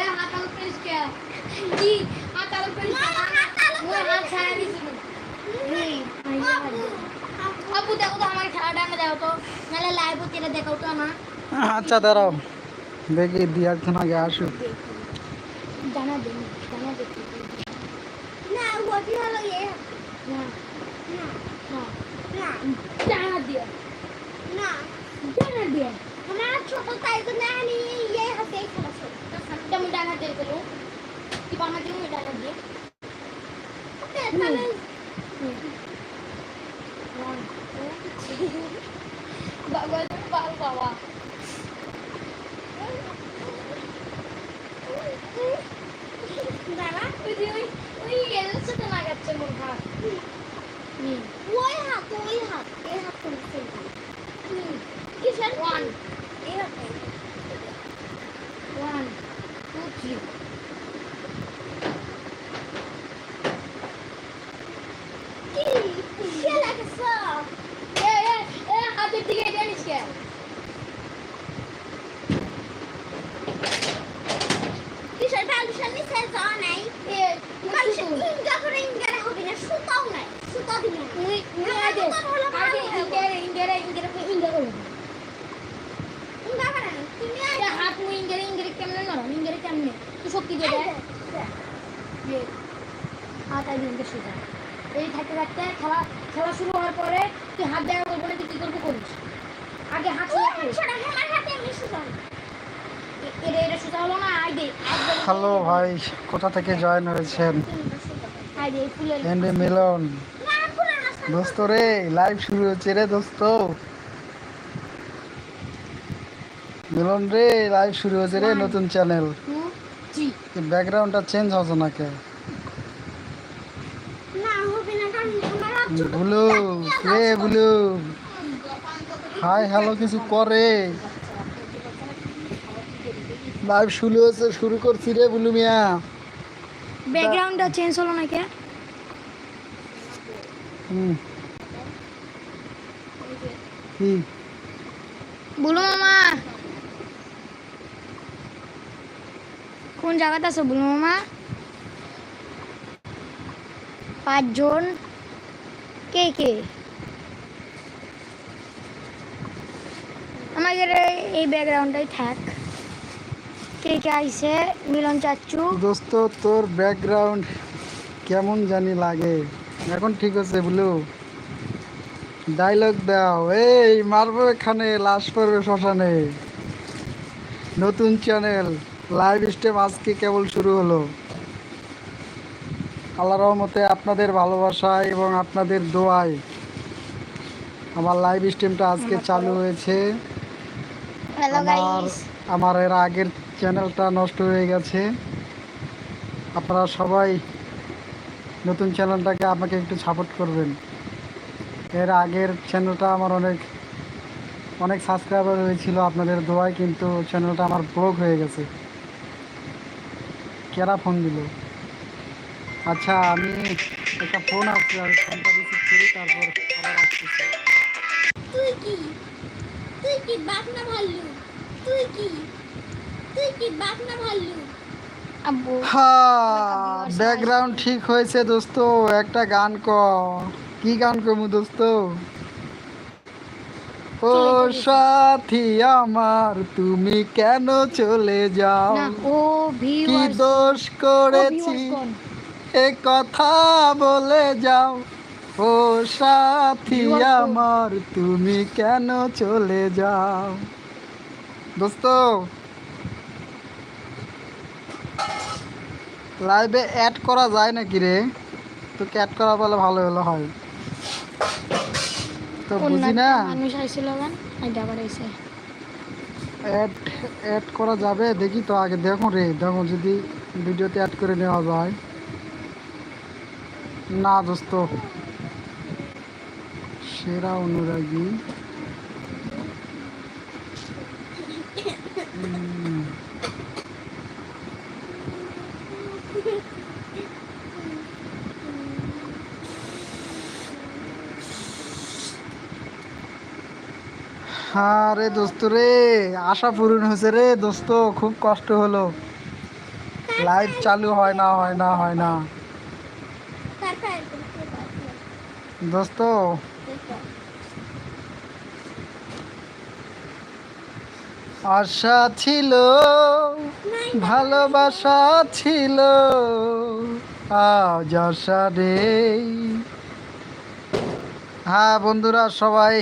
এ হাত আলো প্রেস কে? জি হাত আলো প্রেস মই হাত ছাড়া দিছিল আপু দেখো তো আমার খেলাটা না দেখো তো। নাহলে লাইভ হচ্ছে এটা দেখাও তো আমার। আচ্ছা দাঁড়াও। দেখি দিয়ে একজন আগে আসুক জানা দে জানা দে। না ওটি হলো এ না না না জানা দিয়ে না। জানা দিয়ে আমার ছোট তাই তো না নি হাতে খেলাছে যেমন ডানা দিয়ে গেলো কি বানা দিয়ে ডানা দিয়ে তাহলে বাবা বাবা বাবা দাঁড়া ওই ওই ওই এর সাথে লাগাচ্ছে মোর হুম ওই হাত ওই হাত এই হাত করছে কিসের ওয়ান এই হাতে টু থ্রি কি খেলা কেসা এ এ এ হাতের দিকে জানিস কে কিসের বালুশাল নিচে যাওয়া নাই এ বালুশাল ইঙ্গা করে ইঙ্গারে হবে না সুতাও নাই সুতা দিবি না তুই তুই আগে আগে ইঙ্গেরে ইঙ্গেরে ইঙ্গেরে তুই ইঙ্গেরে করবি ইঙ্গা করে না তুমি এ আগে হাত মুই ইঙ্গেরে ইঙ্গেরে কেমনে নরম ইঙ্গেরে কেমনে তুই শক্তি দিয়ে দে যে হাত আগে ইঙ্গের সোজা এই থাকতে থাকতে খেলা খেলা শুরু হওয়ার পরে তুই হাত দেখা করব না তুই কি করবি করিস? আগে হাত হ্যালো ভাই কোথা থেকে জয়েন হয়েছেন? এন্ডে মিলন। দোস্ত রে লাইভ শুরু হচ্ছে রে দোস্ত। মিলন রে লাইভ শুরু হচ্ছে রে নতুন চ্যানেল। ব্যাকগ্রাউন্ডটা চেঞ্জ হচ্ছে না কে? বুলু রে বুলু? হাই হ্যালো কিছু করে। লাইভ শুরু হচ্ছে শুরু করছি রে বুলু মিয়া। ব্যাকগ্রাউন্ডটা চেঞ্জ হলো না কে? হুম কি বলো মামা কোন জায়গাতে আছো বলো মামা? পাঁচজন। কে কে? আমাদের এই ব্যাকগ্রাউন্ডটাই থাক। কে কে আইছে? মিলন চাচ্চু। দোস্ত, তোর ব্যাকগ্রাউন্ড কেমন জানি লাগে। এখন ঠিক আছে, বুলু। ডায়লগ দাও। এই, মারবো এখানে লাশ পড়বে শ্মশানে। নতুন চ্যানেল লাইভ স্ট্রিম আজকে কেবল শুরু হলো। আল্লাহ রহমতে আপনাদের ভালোবাসায় এবং আপনাদের দোয়ায় আমার লাইভ স্ট্রিমটা আজকে চালু হয়েছে। আমার আমার এর আগের চ্যানেলটা নষ্ট হয়ে গেছে। আপনারা সবাই নতুন চ্যানেলটাকে আমাকে একটু সাপোর্ট করবেন। এর আগের চ্যানেলটা আমার অনেক অনেক সাবস্ক্রাইবার হয়েছিল আপনাদের দোয়ায় কিন্তু চ্যানেলটা আমার ব্লক হয়ে গেছে। কেরা ফোন দিল। আচ্ছা আমি একটা ফোন আসছে আমি ফোনটা রিসিভ করি তারপর আবার আসতেছি। তুই কি? তুই কি বাপ না ভাল্লু তুই কি? তুই কি বাপ না ভাল্লু আব্বু। হ্যাঁ ব্যাকগ্রাউন্ড ঠিক হয়েছে দোস্ত। একটা গান ক কি গান কমু দোস্ত? ও সাথী আমার তুমি কেন চলে যাও? কি দোষ করেছি? এ কথা বলে যাও। ও সাথী আমার তুমি কেন চলে যাও? দোস্ত লাইভে অ্যাড করা যায় নাকি রে? তোকে অ্যাড করা বলে ভালো হলো হয়। তো বুঝি না। মানুষ আইছিল গান আইডা আবার আইছে। অ্যাড অ্যাড করা যাবে দেখি তো আগে। দেখো রে দেখো যদি ভিডিওতে অ্যাড করে নেওয়া যায়। না দোস্ত। সেরা অনুরাগী। হ্যাঁ রে দোস্ত রে, আশা পূরণ হয়েছে রে দোস্ত, খুব কষ্ট হলো। লাইভ চালু হয় না হয় না হয় না। দোস্ত। আশা ছিল, ভালোবাসা ছিল আশা রে হ্যাঁ বন্ধুরা, সবাই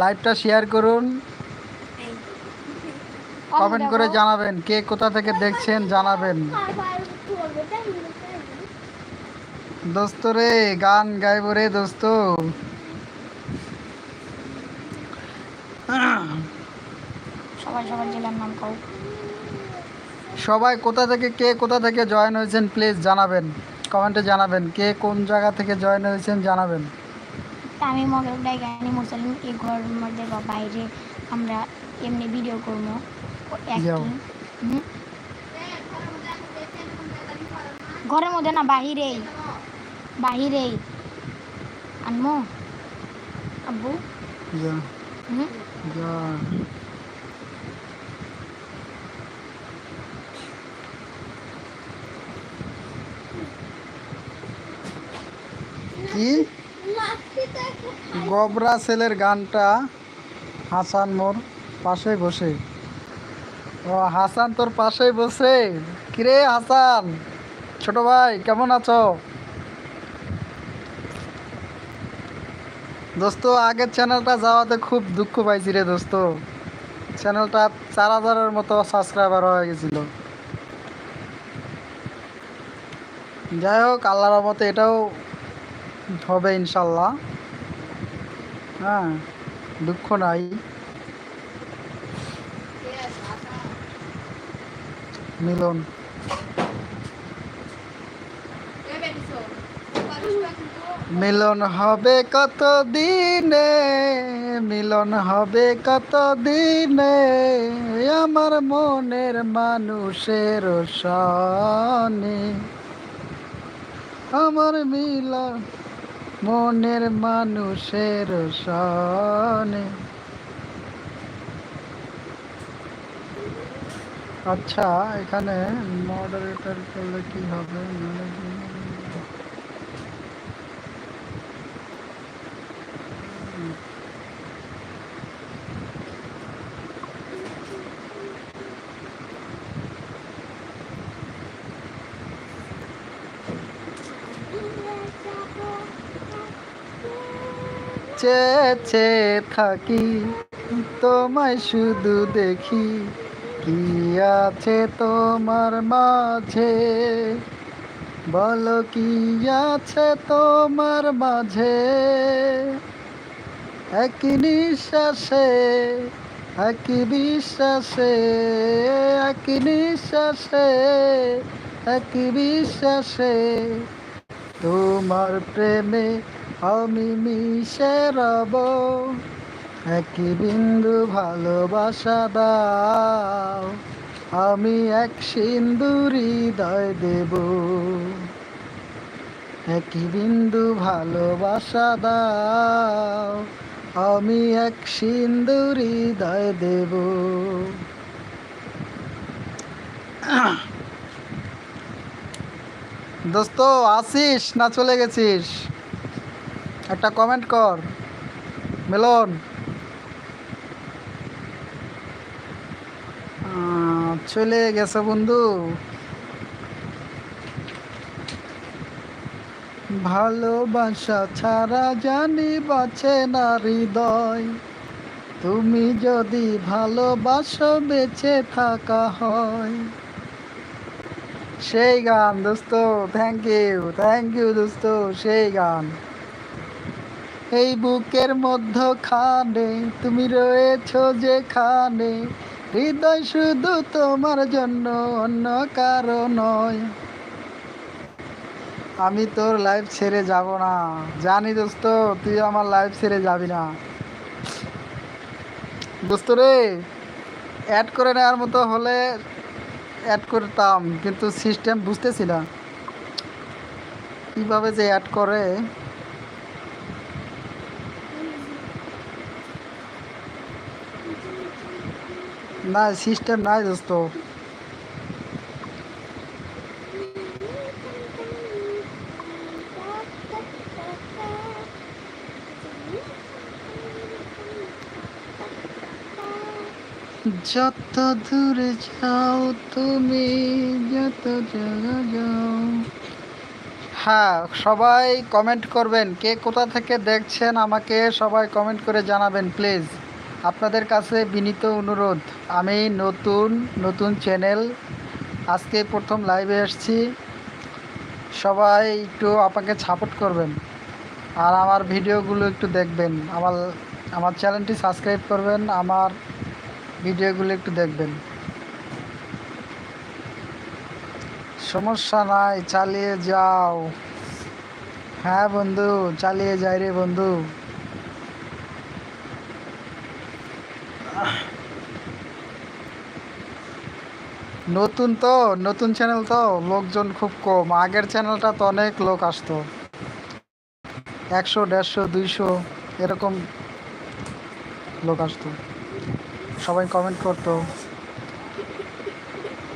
লাইভটা শেয়ার করুন। কমেন্ট করে জানাবেন কে কোথা থেকে দেখছেন জানাবেন। দোস্ত রে গান গাইব রে দোস্ত। সবাই সবার জেলার নাম কও। সবাই কোথা থেকে কে কোথা থেকে জয়েন হয়েছেন প্লিজ জানাবেন। কমেন্টে জানাবেন কে কোন জায়গা থেকে জয়েন হয়েছেন জানাবেন। তা আমি মগের ডাইগানি মুসলিম এই ঘরের মধ্যে বা বাইরে আমরা এমনি ভিডিও করব? ঘরের মধ্যে না বাহিরেই। বাহিরেই। আনমো আব্বু? হুম? কি? গবরা সেলের গানটা হাসান মোর পাশে বসে। ও, হাসান তোর পাশেই বসে? কিরে হাসান? ছোট ভাই, কেমন আছো? দোস্ত, আগের চ্যানেলটা যাওয়াতে খুব দুঃখ পাইছি রে দোস্ত। চ্যানেলটা চার হাজারের মতো সাবস্ক্রাইবার হয়ে গেছিল। যাই হোক, আল্লাহর মতে এটাও হবে ইনশাল্লাহ। হ্যাঁ দুঃখ নাই। মিলন। মিলন হবে কত দিনে মিলন হবে কত দিনে আমার মনের মানুষের সনে আমার মিলন মনের মানুষের সনে। আচ্ছা এখানে মডারেটর করলে কি হবে? চেয়ে চেয়ে থাকি, তোমায় শুধু দেখি। কি আছে তোমার মাঝে? বলো কি আছে তোমার মাঝে? এক নিঃশ্বাসে এক বিশ্বাসে এক নিঃশ্বাসে এক বিশ্বাসে। তোমার প্রেমে আমি মিশে রব এক বিন্দু ভালোবাসা দাও। আমি এক সিন্দুর হৃদয় দেব এক বিন্দু ভালোবাসা দাও। আমি এক সিন্দুর হৃদয় দেব। দোস্ত, আসিস না চলে গেছিস? একটা কমেন্ট কর। মেলন। চলে গেছে বন্ধু। ভালোবাসা ছাড়া জানি বাঁচে না হৃদয়। তুমি যদি ভালোবাসো বেঁচে থাকা হয়। সেই গান দোস্ত থ্যাংক ইউ থ্যাংক ইউ দোস্ত, সেই গান। এই বুকের মধ্যখানে তুমি রয়েছো যেখানে। হৃদয় শুধু তোমার জন্য, অন্য কারও নয়। আমি তোর লাইফ ছেড়ে যাব না। জানি দোস্ত, তুই আমার লাইফ ছেড়ে যাবি না। দোস্ত রে অ্যাড করে নেওয়ার মতো হলে অ্যাড করতাম, কিন্তু সিস্টেম বুঝতেছি না। কীভাবে যে অ্যাড করে? না সিস্টেম নাই দোস্ত। যত দূরে যাও, তুমি যত জায়গা যাও হ্যাঁ সবাই কমেন্ট করবেন, কে কোথা থেকে দেখছেন আমাকে সবাই কমেন্ট করে জানাবেন প্লিজ আপনাদের কাছে বিনীত অনুরোধ। আমি নতুন নতুন চ্যানেল। আজকে প্রথম লাইভে এসেছি। সবাই একটু আপনাকে সাপোর্ট করবেন। আর আমার ভিডিওগুলো একটু দেখবেন। আমার আমার চ্যানেলটি সাবস্ক্রাইব করবেন, আমার ভিডিওগুলো একটু দেখবেন। সমস্যা নাই, চালিয়ে যাও। হ্যাঁ বন্ধু, চালিয়ে যাই রে বন্ধু। নতুন তো, নতুন চ্যানেল তো, লোকজন খুব কম। আগের চ্যানেলটা তো অনেক লোক আসতো। একশো, দেড়শো, দুইশো, এরকম লোক আসতো। সবাই কমেন্ট করতো।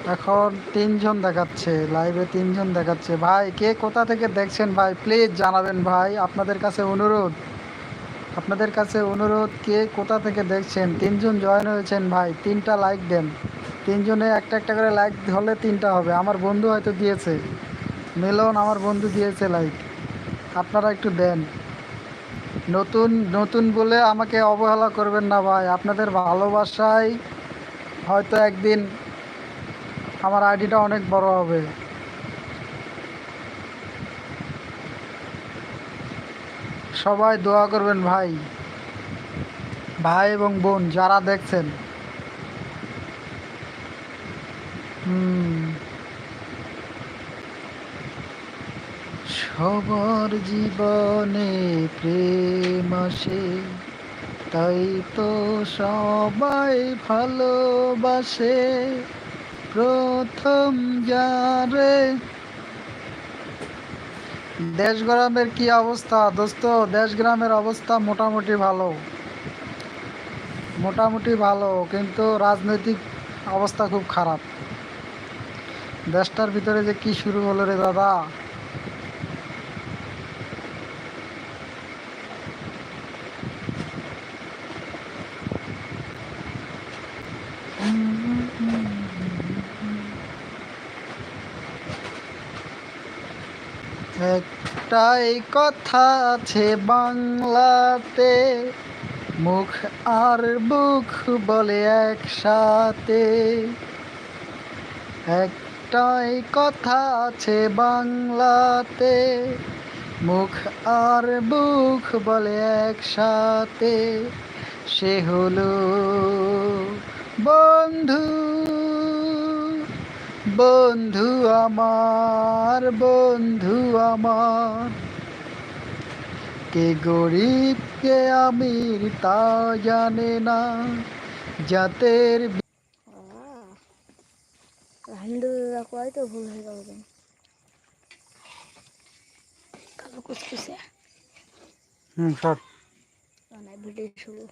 এখন তিনজন দেখাচ্ছে লাইভে তিনজন দেখাচ্ছে। ভাই, কে কোথা থেকে দেখছেন ভাই? প্লিজ জানাবেন ভাই, আপনাদের কাছে অনুরোধ। আপনাদের কাছে অনুরোধ, কে কোথা থেকে দেখছেন? তিনজন জয়েন হয়েছেন ভাই, তিনটা লাইক দেন। তিনজনে একটা একটা করে লাইক হলে তিনটা হবে। আমার বন্ধু হয়তো দিয়েছে। মিলন আমার বন্ধু দিয়েছে লাইক আপনারা একটু দেন। নতুন নতুন বলে আমাকে অবহেলা করবেন না ভাই। আপনাদের ভালোবাসায় হয়তো একদিন আমার আইডিটা অনেক বড় হবে। সবাই দোয়া করবেন ভাই। ভাই এবং বোন যারা দেখছেন হুম সবার জীবনে প্রেম আসে, তাই তো সবাই ভালোবাসে। প্রথম যারে দেশ গ্রামের কি অবস্থা? দোস্ত, দেশ গ্রামের অবস্থা মোটামুটি ভালো। মোটামুটি ভালো, কিন্তু রাজনৈতিক অবস্থা খুব খারাপ। দেশটার ভিতরে যে কি শুরু হলো রে দাদা একটাই কথা আছে বাংলাতে, মুখ আর বুক বলে একসাথে। একটাই কথা আছে বাংলাতে। মুখ আর বুক বলে একসাথে। সে হলো বন্ধু বন্ধু আমার বন্ধু আমার। কে গরিব, কে আমির তা জানে না। জাতের আলহামদুলিল্লাহ কয় তো ভুল হয়ে গেল কালো কুচকুচে। হুম সব মানে ভিডিও শুরু।